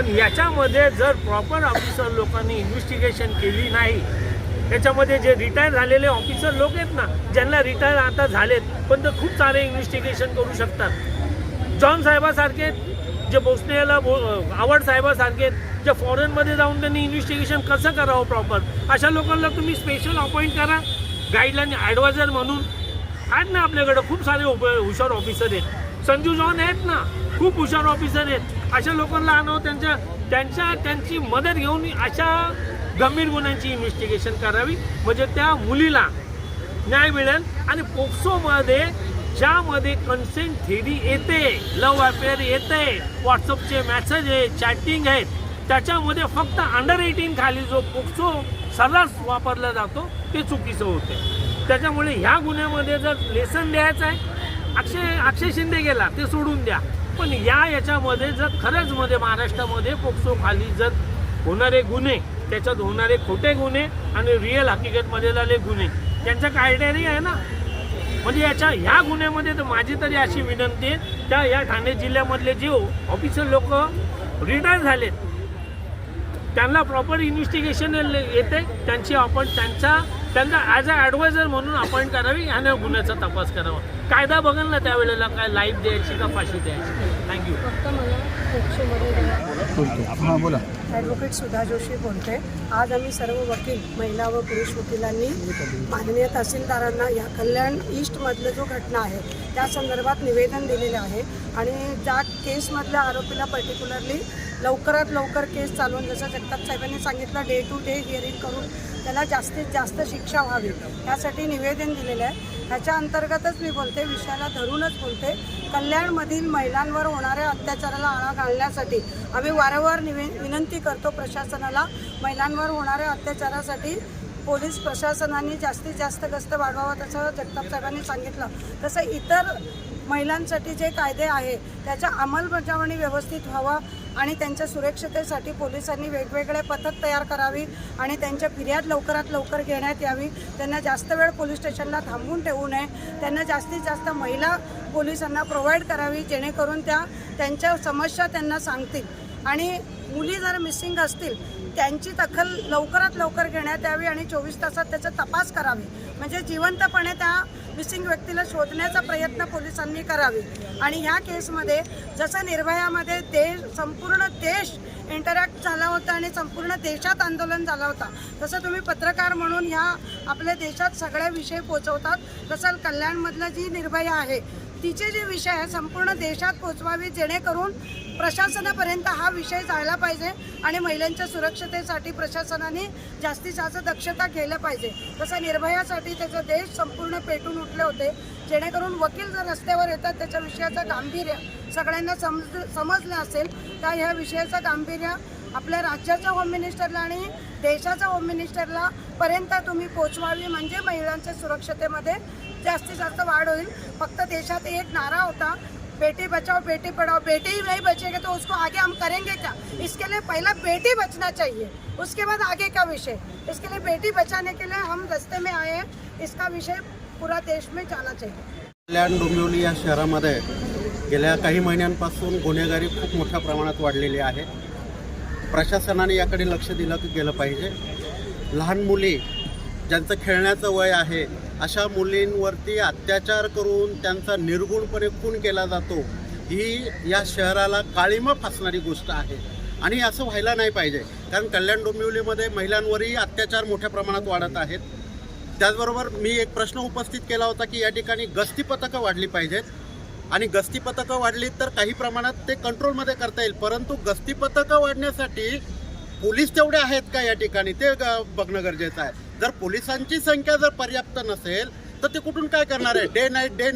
पण याच्यामध्ये जर प्रॉपर ऑफिसर लोकांनी इन्व्हेस्टिगेशन केली नाही त्याच्यामध्ये जे रिटायर झालेले ऑफिसर लोक आहेत ना ज्यांना रिटायर आता झालेत पण ते खूप सारे इन्व्हेस्टिगेशन करू शकतात. जॉन साहेबासारखे जे बोसनेला बो आवड साहेबासारखे आहेत, जे फॉरेनमध्ये जाऊन त्यांनी इन्व्हेस्टिगेशन कसं करावं प्रॉपर अशा लोकांना तुम्ही स्पेशल अपॉइंट करा गाईडलाईन ॲडवायझर म्हणून. आहेत ना आपल्याकडं खूप सारे उप हुशार ऑफिसर आहेत. संजू जॉन आहेत ना खूप हुशार ऑफिसर आहेत. अशा लोकांना आणावं त्यांच्या त्यांच्या त्यांची मदत घेऊन अशा गंभीर गुन्ह्यांची इन्व्हेस्टिगेशन करावी. म्हणजे त्या मुलीला न्याय मिळेल आणि पोक्सोमध्ये ज्यामध्ये कन्सेंट थेरी येते लव अफेअर येते व्हॉट्सअपचे मेसेज आहे चॅटिंग आहेत त्याच्यामध्ये फक्त अंडर एटीन खाली जो पोक्सो सर्रास वापरला जातो ते चुकीचं होते. त्याच्यामुळे ह्या गुन्ह्यामध्ये जर लेसन द्यायचं आहे अक्षय अक्षय शिंदे गेला ते सोडून द्या. पण या याच्यामध्ये जर खरंच मध्ये महाराष्ट्रामध्ये पोक्सो खाली जर होणारे गुन्हे त्याच्यात होणारे खोटे गुन्हे आणि रिअल हकीकतमध्ये झाले गुन्हे त्यांचा क्रायटेरिया आहे ना? म्हणजे याच्या ह्या गुन्ह्यामध्ये तर माझी तरी अशी विनंती आहे त्या या ठाणे जिल्ह्यामधले जे ऑफिसर लोक रिटायर झालेत त्यांना प्रॉपर इन्व्हेस्टिगेशन येते त्यांची आपण त्यांचा त्यांना ॲज अ ॲडवायझर म्हणून अपॉइंट करावी आणि गुन्ह्याचा तपास करावा. कायदा बघेल ना त्यावेळेला काय लाईफ द्यायची का फाशी द्यायची? थँक्यू फक्त मला पोक्सोमध्ये हां बोला. ॲडव्होकेट सुधा जोशी बोलते आज आम्ही सर्व वकील महिला व पुरुष वकिलांनी माननीय तहसीलदारांना या कल्याण ईस्टमधलं जो घटना आहे त्या संदर्भात निवेदन दिलेलं आहे आणि ज्या केसमधल्या आरोपीला पर्टिक्युलरली लवकरात लवकर केस चालवून जसं जगताप साहेबांनी सांगितलं डे टू डे हिअरिंग करून त्याला जास्तीत जास्त शिक्षा व्हावी यासाठी निवेदन दिलेलं आहे. ह्याच्या अंतर्गतच मी बोलते विषयाला धरूनच बोलते कल्याणमधील महिलांवर होणाऱ्या अत्याचाराला आळा घालण्यासाठी आम्ही वारंवार निवे विनंती करतो प्रशासनाला. महिलांवर होणाऱ्या अत्याचारासाठी पोलीस प्रशासनाने जास्तीत जास्त गस्त वाढवावं तसं जगताप साहेबांनी सांगितलं. तसं इतर महिलांसाठी जे कायदे आहे त्याच्या अंमलबजावणी व्यवस्थित व्हावा आणि त्यांच्या सुरक्षतेसाठी पोलिसांनी वेगवेगळे पथक तयार करावी आणि त्यांच्या फिर्याद लवकरात लवकर घेण्यात यावी. त्यांना जास्त वेळ पोलीस स्टेशनला थांबवून ठेवू नये. त्यांना जास्तीत जास्त महिला पोलिसांना प्रोव्हाइड करावी जेणेकरून त्या त्यांच्या समस्या त्यांना सांगतील. आणि मुली जर मिसिंग असतील त्यांची दखल लवकरात लवकर घेण्यात यावी आणि चोवीस तासात त्याचा तपास करावी. म्हणजे जिवंतपणे त्या मिसिंग व्यक्तीला शोधण्याचा प्रयत्न पोलिसांनी करावे. आणि ह्या केसमध्ये जसं निर्भयामध्ये देश संपूर्ण देश इंटरॅक्ट झाला होता आणि संपूर्ण देशात आंदोलन झाला होता तसं तुम्ही पत्रकार म्हणून ह्या आपल्या देशात सगळ्या विषय पोचवतात. तसं कल्याणमधलं जी निर्भया आहे तिचे जे विषय आहे संपूर्ण देशात पोचवावी जेणेकरून प्रशासनापर्यंत हा विषय जायला पाहिजे आणि महिलांच्या सुरक्षतेसाठी प्रशासनाने जास्तीत जास्त दक्षता घ्यायला पाहिजे. तसं निर्भयासाठी त्याचा देश संपूर्ण पेटून उठले होते. जेणेकरून वकील जर रस्त्यावर येतात त्याच्या विषयाचं गांभीर्य सगळ्यांना समज समजलं असेल तर ह्या विषयाचं गांभीर्य आपल्या राज्याच्या होम मिनिस्टरला आणि देशाच्या होम मिनिस्टरला पर्यंत तुम्ही पोचवावी. म्हणजे महिलांच्या सुरक्षतेमध्ये जास्तीत जास्त वाढ होईल. फक्त देशात एक नारा होता बेटी बचाओ बेटी पढ़ाओ बेटी ही नहीं बचेगी तो उसको आगे हम करेंगे क्या? इसके लिए पहला बेटी बचना चाहिए उसके बाद आगे का विषय। इसके लिए बेटी बचाने के लिए हम रस्ते में आए हैं इसका विषय पूरा देश में जाना चाहिए। कल्याण डोंबिवली या शहरामध्ये गेल्या काही महिन्यांपासून गुन्हेगारी खूप मोठ्या प्रमाणात वाढलेली आहे. प्रशासनाने याकडे लक्ष दिलं गेलं पाहिजे. लहान मुली ज्यांचं खेळण्याचं वय आहे अशा मुलींवरती अत्याचार करून त्यांचा निर्गुणपणे खून केला जातो ही या शहराला काळीमा फासणारी गोष्ट आहे. आणि असं व्हायला नाही पाहिजे कारण कल्याण डोंबिवलीमध्ये महिलांवरही अत्याचार मोठ्या प्रमाणात वाढत आहेत. त्याचबरोबर मी एक प्रश्न उपस्थित केला होता की या ठिकाणी गस्ती पथकं वाढली पाहिजेत. आणि गस्ती पथकं वाढली तर काही प्रमाणात ते कंट्रोलमध्ये करता येईल परंतु गस्ती पथकं वाढण्यासाठी पोलीस तेवढे आहेत का या ठिकाणी? ते ग- बघणं गरजेचं आहे. जर पोलिसांची संख्या जर पर्याप्त नसेल तर ते कुठून काय करणार आहे? Day night day